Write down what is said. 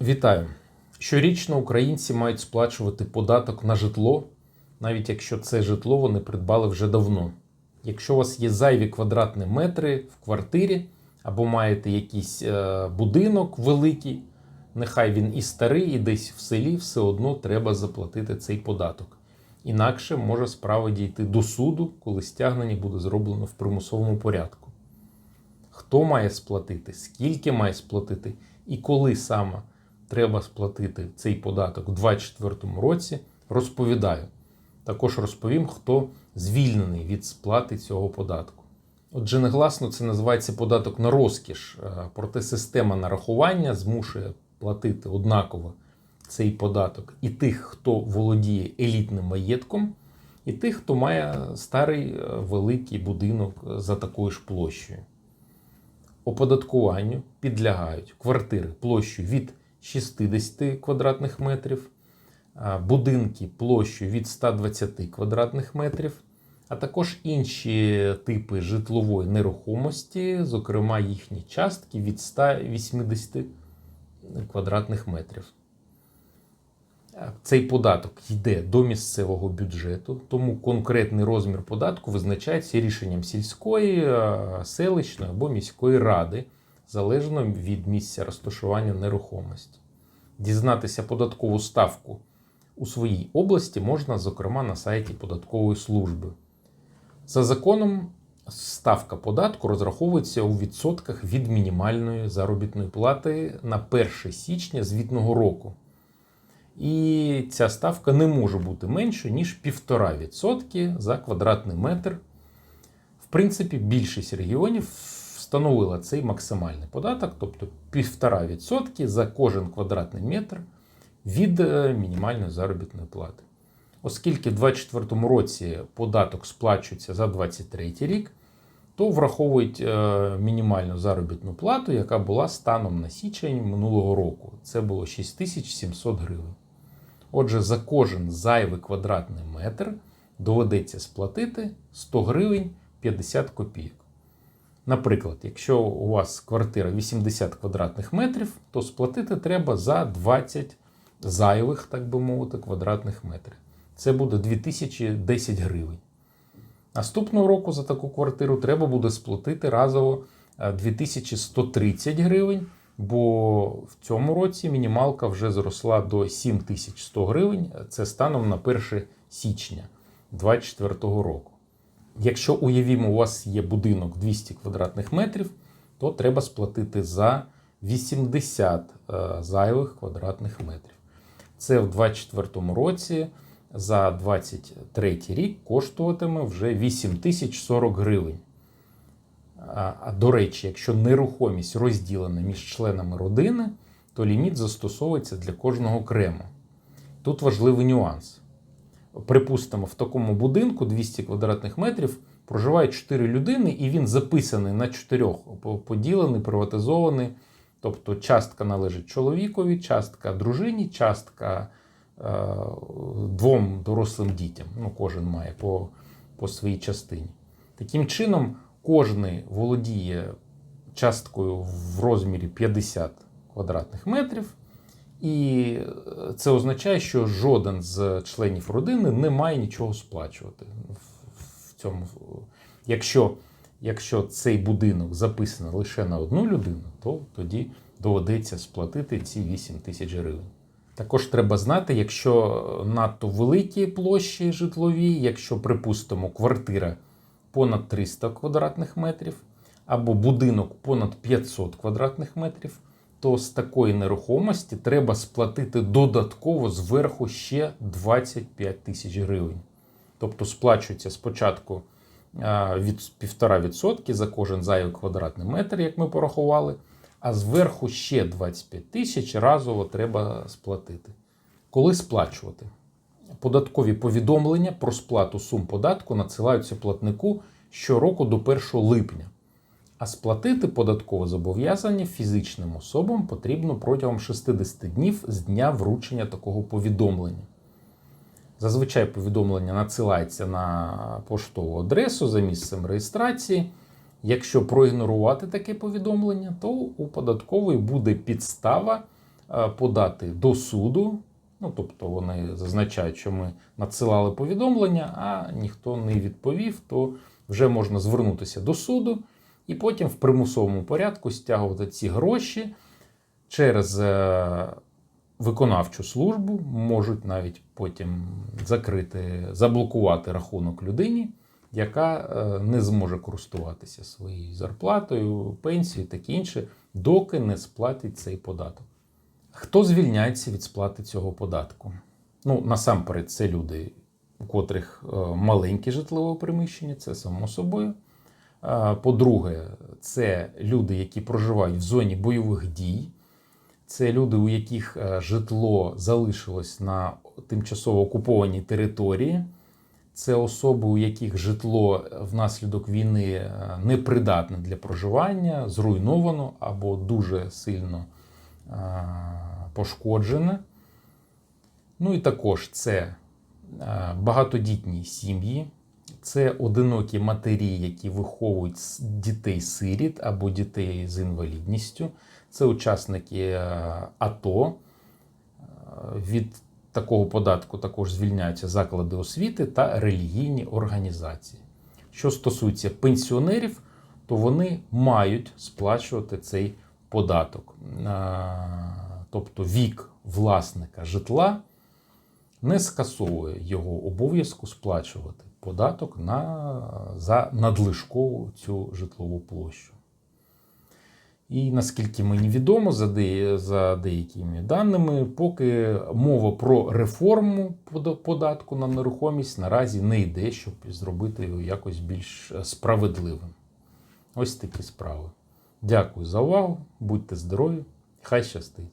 Вітаю! Щорічно українці мають сплачувати податок на житло, навіть якщо це житло вони придбали вже давно. Якщо у вас є зайві квадратні метри в квартирі, або маєте якийсь е, будинок великий, нехай він і старий, і десь в селі, все одно треба заплатити цей податок. Інакше може справа дійти до суду, коли стягнення буде зроблено в примусовому порядку. Хто має сплатити, скільки має сплатити і коли саме треба сплатити цей податок у 2024 році, розповідаю. Також розповім, хто звільнений від сплати цього податку. Отже, негласно це називається податок на розкіш, Е, проте система нарахування змушує платити однаково цей податок і тих, хто володіє елітним маєтком, і тих, хто має старий е, великий будинок за такою ж площею. Оподаткуванню підлягають квартири площею від 60 квадратних метрів, будинки площею від 120 квадратних метрів, а також інші типи житлової нерухомості, зокрема їхні частки від 180 квадратних метрів. Цей податок йде до місцевого бюджету, тому конкретний розмір податку визначається рішенням сільської, селищної або міської ради, залежно від місця розташування нерухомості. Дізнатися податкову ставку у своїй області можна, зокрема, на сайті податкової служби. За законом, ставка податку розраховується у відсотках від мінімальної заробітної плати на 1 січня звітного року. І ця ставка не може бути меншою, ніж 1,5% за квадратний метр. В принципі, більшість регіонів встановила цей максимальний податок, тобто 1,5% за кожен квадратний метр від е, мінімальної заробітної плати. Оскільки в 2024 році податок сплачується за 2023 рік, то враховують е, мінімальну заробітну плату, яка була станом на січень минулого року. Це було 6700 гривень. Отже, за кожен зайвий квадратний метр доведеться сплатити 100 гривень 50 копійок. Наприклад, якщо у вас квартира 80 квадратних метрів, то сплатити треба за 20 зайвих, так би мовити, квадратних метрів. Це буде 2010 гривень. Наступного року за таку квартиру треба буде сплатити разово е, 2130 гривень, бо в цьому році мінімалка вже зросла до 7100 гривень. Це станом на 1 січня 2024 року. Якщо уявімо, у вас є будинок 200 квадратних метрів, то треба сплатити за 80 е, зайвих квадратних метрів. Це в 2024 році за 23 рік коштуватиме вже 8040 гривень. А до речі, якщо нерухомість розділена між членами родини, то ліміт застосовується для кожного окремо. Тут важливий нюанс. Припустимо, в такому будинку 200 квадратних метрів проживає 4 людини, і він записаний на 4, поділений, приватизований. Тобто частка належить чоловікові, частка дружині, частка е, двом дорослим дітям. Ну, Кожен має по, по своїй частині. Таким чином, кожен володіє часткою в розмірі 50 квадратних метрів. І це означає, що жоден з членів родини не має нічого сплачувати. В цьому. Якщо, якщо цей будинок записаний лише на одну людину, то тоді доведеться сплатити ці 8 тисяч гривень. Також треба знати, якщо надто великі площі житлові, якщо, припустимо, квартира понад 300 квадратних метрів, або будинок понад 500 квадратних метрів, то з такої нерухомості треба сплатити додатково зверху ще 25 тисяч гривень. Тобто сплачується спочатку від 1,5% за кожен зайвий квадратний метр, як ми порахували, а зверху ще 25 тисяч разово треба сплатити. Коли сплачувати? Податкові повідомлення про сплату сум податку надсилаються платнику щороку до 1 липня. А сплатити податкове зобов'язання фізичним особам потрібно протягом 60 днів з дня вручення такого повідомлення. Зазвичай повідомлення надсилається на поштову адресу за місцем реєстрації. Якщо проігнорувати таке повідомлення, то у податкової буде підстава е, подати до суду. Ну, тобто вони зазначають, що ми надсилали повідомлення, а ніхто не відповів, то вже можна звернутися до суду і потім в примусовому порядку стягувати ці гроші через е, виконавчу службу, можуть навіть потім закрити, заблокувати рахунок людині, яка е, не зможе користуватися своєю зарплатою, пенсією таке інше, доки не сплатить цей податок. Хто звільняється від сплати цього податку? Ну, насамперед, це люди, у котрих е, маленьке житлове приміщення, це само собою. По-друге, це люди, які проживають в зоні бойових дій. Це люди, у яких е, житло залишилось на тимчасово окупованій території. Це особи, у яких житло внаслідок війни е, непридатне для проживання, зруйновано або дуже сильно е, пошкоджене. Ну і також це багатодітні сім'ї, це одинокі матері, які виховують дітей-сиріт або дітей з інвалідністю. Це учасники е, АТО. Е, Від такого податку також звільняються заклади освіти та релігійні організації. Що стосується пенсіонерів, то вони мають сплачувати цей податок. Е, Тобто вік власника житла не скасовує його обов'язку сплачувати податок на, за надлишкову цю житлову площу. І наскільки мені відомо, за, де, за деякими даними, поки мова про реформу податку на нерухомість наразі не йде, щоб зробити його якось більш справедливим. Ось такі справи. Дякую за увагу. Будьте здорові, хай щастить.